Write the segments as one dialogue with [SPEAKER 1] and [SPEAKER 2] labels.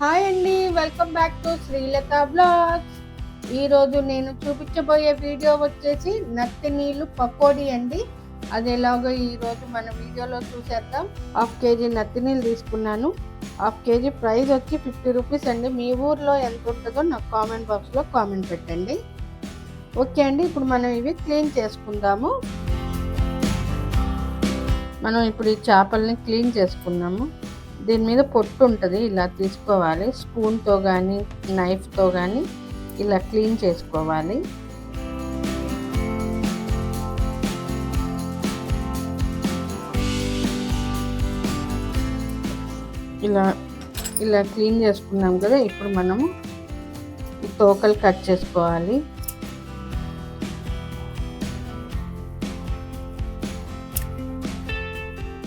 [SPEAKER 1] Hi అండి welcome back to Srilatha blogs ఈరోజు నేను చూపించబోయే వీడియో వచ్చేసి నత్తి నీళ్ళు పకోడీ అండి. అది ఎలాగో ఈరోజు మన వీడియోలో చూసేద్దాం. హాఫ్ కేజీ నత్తి నీళ్ళు తీసుకున్నాను. హాఫ్ కేజీ ప్రైస్ వచ్చి ఫిఫ్టీ రూపీస్ అండి. మీ ఊర్లో ఎంత ఉంటుందో నాకు కామెంట్ బాక్స్లో కామెంట్ పెట్టండి. ఓకే అండి ఇప్పుడు మనం ఇవి క్లీన్ చేసుకుందాము. మనం ఇప్పుడు ఈ చేపల్ని క్లీన్ చేసుకున్నాము. దీని మీద పొట్టు ఉంటుంది ఇలా తీసుకోవాలి. స్పూన్తో కానీ నైఫ్తో కానీ ఇలా క్లీన్ చేసుకోవాలి. ఇలా ఇలా క్లీన్ చేసుకున్నాం కదా ఇప్పుడు మనము ఈ తోకలు కట్ చేసుకోవాలి.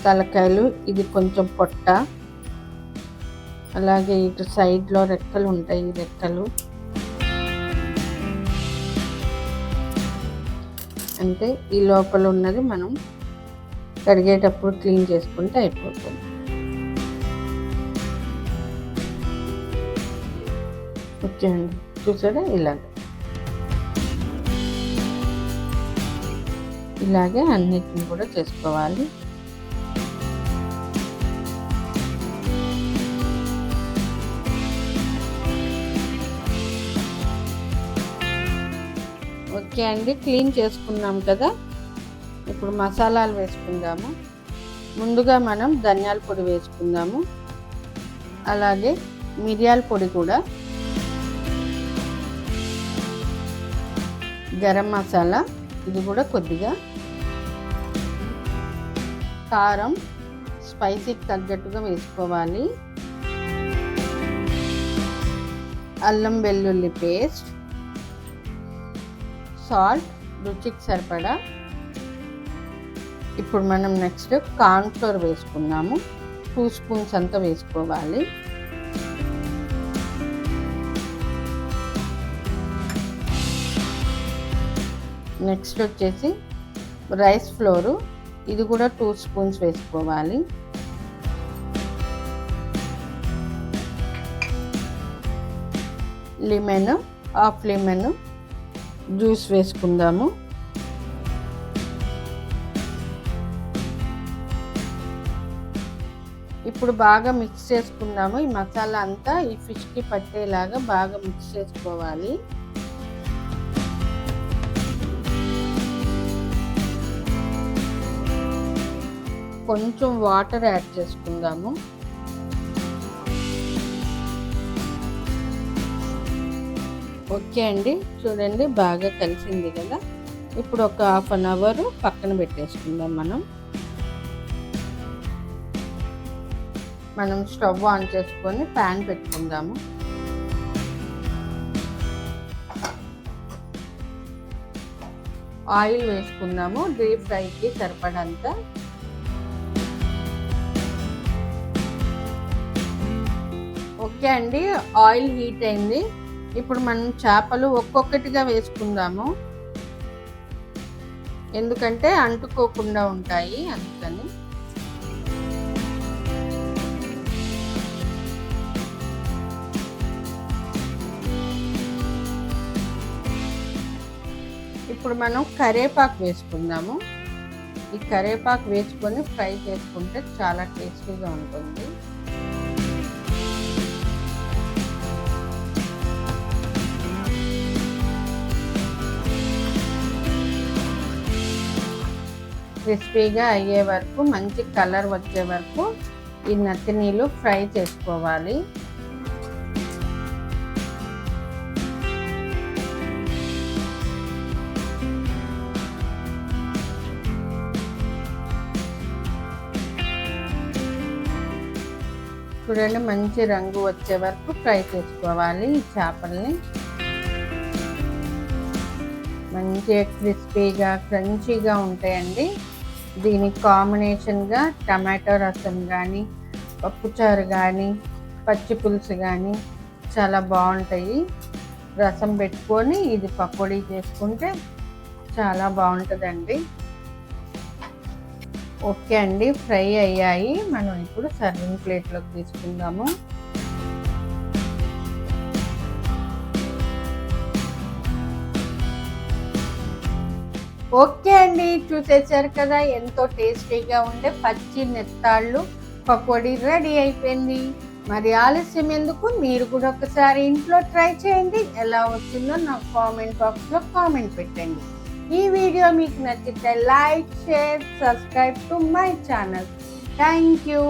[SPEAKER 1] తలకాయలు ఇది కొంచెం పొట్ట. అలాగే ఇటు సైడ్లో రెక్కలు ఉంటాయి రెక్కలు. అంటే ఈ లోపల ఉన్నది మనం కడిగేటప్పుడు క్లీన్ చేసుకుంటే అయిపోతుంది. ఓకే అండి చూసారా? ఇలాగ. ఇలాగే అన్నిటిని కూడా చేసుకోవాలి. ఓకే అండి క్లీన్ చేసుకున్నాం కదా. ఇప్పుడు మసాలాలు వేసుకుందాము. ముందుగా మనం ధనియాల పొడి వేసుకుందాము. అలాగే మిరియాల పొడి కూడా. గరం మసాలా ఇది కూడా కొద్దిగా. కారం స్పైసీకి తగ్గట్టుగా వేసుకోవాలి. అల్లం వెల్లుల్లి పేస్ట్. సాల్ట్ రుచికి సరిపడా. ఇప్పుడు మనం నెక్స్ట్ కార్న్ఫ్లోర్ వేసుకున్నాము టూ స్పూన్స్ అంతా వేసుకోవాలి. నెక్స్ట్ వచ్చేసి రైస్ ఫ్లోరు. ఇది కూడా టూ స్పూన్స్ వేసుకోవాలి. లిమెన్ హాఫ్ లిమెన్ జ్యూస్ వేసుకుందాము. ఇప్పుడు బాగా మిక్స్ చేసుకుందాము. ఈ మసాలా అంతా ఈ ఫిష్కి పట్టేలాగా బాగా మిక్స్ చేసుకోవాలి. కొంచెం వాటర్ యాడ్ చేసుకుందాము. ఓకే అండి. చూడండి బాగా కలిసింది కదా. ఇప్పుడు ఒక హాఫ్ అన్ అవర్ పక్కన పెట్టేసుకుందాం మనం. మనం స్టవ్ ఆన్ చేసుకొని ప్యాన్ పెట్టుకుందాము. ఆయిల్ వేసుకుందాము డీప్ ఫ్రైకి సరిపడంత. ఓకే అండి ఆయిల్ హీట్ అయింది. ఇప్పుడు మనం చేపలు ఒక్కొక్కటిగా వేసుకుందాము. ఎందుకంటే అంటుకోకుండా ఉంటాయి అందుకని. ఇప్పుడు మనం కరేపాకు వేసుకుందాము. ఈ కరేపాకు వేసుకొని ఫ్రై చేసుకుంటే చాలా టేస్టీగా ఉంటుంది. క్రిస్పీగా అయ్యే వరకు మంచి కలర్ వచ్చే వరకు ఈ నత్తి నీళ్ళు ఫ్రై చేసుకోవాలి. చూడండి మంచి రంగు వచ్చే వరకు ఫ్రై చేసుకోవాలి ఈ చేపల్ని. మంచిగా క్రిస్పీగా క్రంచీగా ఉంటాయండి. దీనికి కాంబినేషన్గా టమాటో రసం కానీ పప్పుచారు కానీ పచ్చి పులుసు కానీ చాలా బాగుంటాయి. రసం పెట్టుకొని ఇది పకోడీ చేసుకుంటే చాలా బాగుంటుందండి. ఓకే అండి ఫ్రై అయ్యాయి. మనం ఇప్పుడు సర్వింగ్ ప్లేట్లోకి తీసుకుందాము. ఓకే అండి చూసేసారు కదా ఎంతో టేస్టీగా ఉండే పచ్చి నెత్తాళ్ళు. పకోడీ రెడీ అయిపోయింది. మరి ఆలస్యం ఎందుకు? మీరు కూడా ఒకసారి ఇంట్లో ట్రై చేయండి. ఎలా వచ్చిందో నాకు కామెంట్ బాక్స్లో కామెంట్ పెట్టండి. ఈ వీడియో మీకు నచ్చితే like share subscribe to my channel. Thank you.